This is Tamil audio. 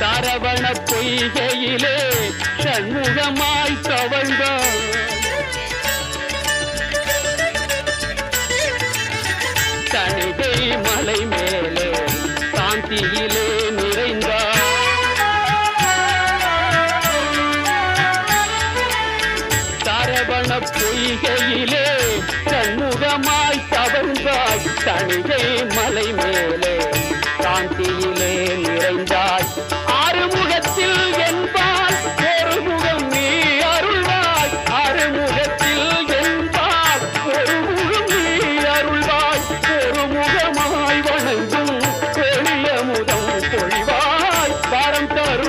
சரவண பொய்கையிலே சண்முகமாய் தவழ்ந்தார் தனிகை மலை மேலே காந்தியிலே நிறைந்தார் சரவண பொய்கையிலே சண்முகமாய் தவழ்ந்தாய் தனிகை மலை மேலே காந்தியிலே நிறைந்தார் అంటారు